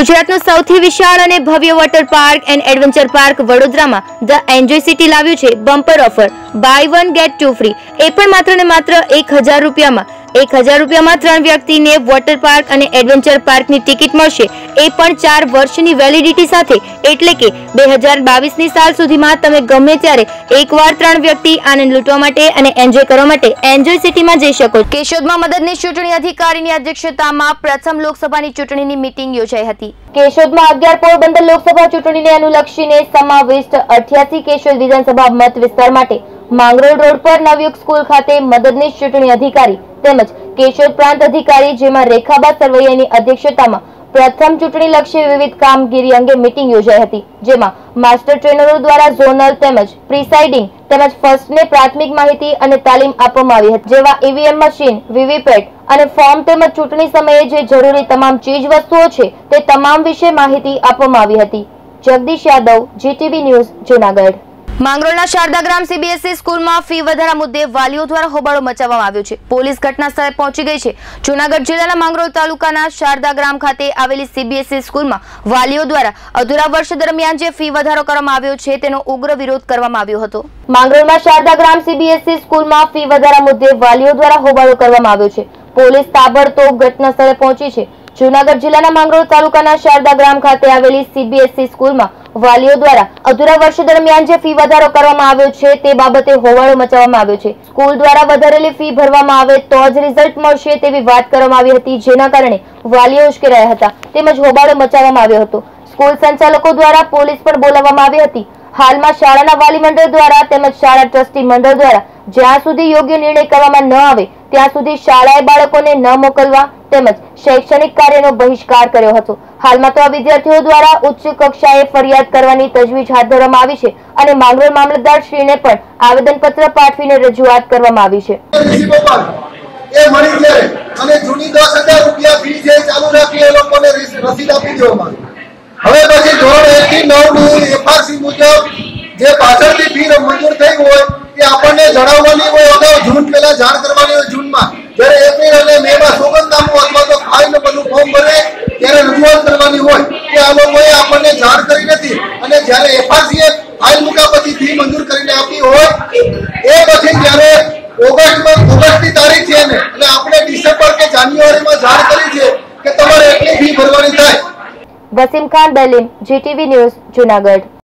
ગુજરાતનું સૌથી વિશાળ અને ભવ્ય water park and adventure park વડોદરામાં ધ એન્જોય સિટી લાવ્યું છે bumper offer buy one get two free એ પણ માત્ર ને માત્ર એક હજાર રૂપિયામાં. એક હજાર રૂપિયામાં ત્રણ વ્યક્તિને વોટર પાર્ક અને એડવેન્ચર પાર્કની ટિકિટ મળશે. એ પણ ચાર વર્ષની વેલિડિટી સાથે. એટલે કે બે હજાર બાવીસની સાલ સુધીમાં તમે ગમે ત્યારે એકવાર ત્રણ વ્યક્તિ આનંદ લૂંટવા માટે અને એન્જોય કરવા માટે એન્જોય સિટીમાં જઈ શકો. કેશોદમાં મદદની ચૂંટણી અધિકારીની અધ્યક્ષતામાં પ્રથમ લોકસભાની ચૂંટણીની મિટિંગ યોજાઈ હતી. કેશોદમાં અગિયાર પોરબંદર લોકસભા ચૂંટણીને અનુલક્ષીને સમાવિષ્ટ અઠ્યાસી કેશોદ વિધાનસભા મત વિસ્તાર માટે માંગરોળ રોડ પર નવયુગ સ્કૂલ ખાતે મદદનીશ ચૂંટણી અધિકારી તેમજ કેશોદ પ્રાંત અધિકારી જેમાં રેખાબા સરવૈયાની અધ્યક્ષતામાં પ્રથમ ચૂંટણી લક્ષી વિવિધ કામગીરી અંગે મીટિંગ યોજાઈ હતી, જેમાં માસ્ટર ટ્રેનરો દ્વારા ઝોનલ તેમજ પ્રિસાઇડિંગ તેમજ ફર્સ્ટને પ્રાથમિક માહિતી અને તાલીમ આપવામાં આવી હતી, જેવા ઈવીએમ મશીન વીવીપેટ અને ફોર્મ તેમજ ચૂંટણી સમયે જે જરૂરી તમામ ચીજ વસ્તુઓ છે તે તમામ વિશે માહિતી આપવામાં આવી હતી. Jagdish Yadav GTV news Junagadh. માંગરોળના Sharda Gram CBSE સ્કૂલમાં ફી વધારા મુદ્દે વાલીઓ દ્વારા હોબાળો મચાવવામાં આવ્યો છે. પોલીસ ઘટના સ્થળે પહોંચી ગઈ છે. જૂનાગઢ જિલ્લાના માંગરોળ તાલુકાના શારદા ગ્રામ ખાતે આવેલી સીબીએસઈ સ્કૂલમાં વાલીઓ દ્વારા અધૂરા વર્ષ દરમિયાન જે ફી વધારો કરવામાં આવ્યો છે, તેનો ઉગ્ર વિરોધ કરવામાં આવ્યો હતો. માંગરોળમાં શારદા ગ્રામ સીબીએસઈ સ્કૂલમાં ફી વધારા મુદ્દે વાલીઓ દ્વારા હોબાળો કરવામાં આવ્યો છે. પોલીસ તાબડતોબ ઘટના સ્થળે પહોંચી છે. જૂનાગઢ જિલ્લાના માંગરોળ તાલુકાના શારદા ગ્રામ ખાતે આવેલી સીબીએસઈ સ્કૂલમાં વાલીઓ દ્વારા અધૂરા વર્ષ દરમિયાન જે ફી વધારો કરવામાં આવ્યો છે તે બાબતે હોવાળો મચાવવામાં આવ્યો છે. સ્કૂલ દ્વારા વધારેલી ફી ભરવામાં આવે તો જ રિઝલ્ટ મળશે તેવી વાત કરવામાં આવી હતી, જેના કારણે વાલીઓ ઉશ્કેરાયા હતા. તેમજ હોબાળો મચાવવામાં આવ્યો હતો. સ્કૂલ સંચાલકો દ્વારા પોલીસ પણ બોલાવવામાં આવી હતી. હાલમાં શાળાના વાલી મંડળ દ્વારા તેમજ શાળા ટ્રસ્ટી મંડળ દ્વારા જ્યાં સુધી યોગ્ય નિર્ણય કરવામાં ન આવે, ત્યાં સુધી શાળાએ બાળકોને ન મોકલવા તેમજ શૈક્ષણિક કાર્યનો બહિષ્કાર કર્યો હતો. હાલમાં તો આ વિદ્યાર્થીઓ દ્વારા ઉચ્ચ કક્ષાએ ફરિયાદ કરવાની તજવીજ હાથ ધરવામાં આવી છે અને માંગરોળ મામલતદાર શ્રીને પણ આવેદનપત્ર પાઠવીને રજૂઆત કરવામાં આવી છે. જે પાછળથી ફી મંજૂર થઈ હોય એ આપણને જણાવવાની હોય અગાઉ જૂન પહેલા જાણ કરવાની હોય જૂનમાં જ્યારે એપ્રિલ અને મે માં સોગંદનામું અથવા તો ફાઇલ બધું ફોર્મ ભરે ત્યારે રજૂઆત કરવાની હોય કે આ લોકોએ આપણને જાણ કરી નથી. અને જ્યારે એફઆરસીએ ફાઇલ મૂક્યા પછી ફી મંજૂર કરીને આપી હોય, એ પછી જ્યારે ઓગસ્ટમાં ઓગસ્ટની તારીખ છે ને એટલે આપણે ડિસેમ્બર કે જાન્યુઆરીમાં જાણ કરી છે કે તમારે એટલી ફી ભરવાની થાય. Wasim Khan Dalim GTV news, Junagadh.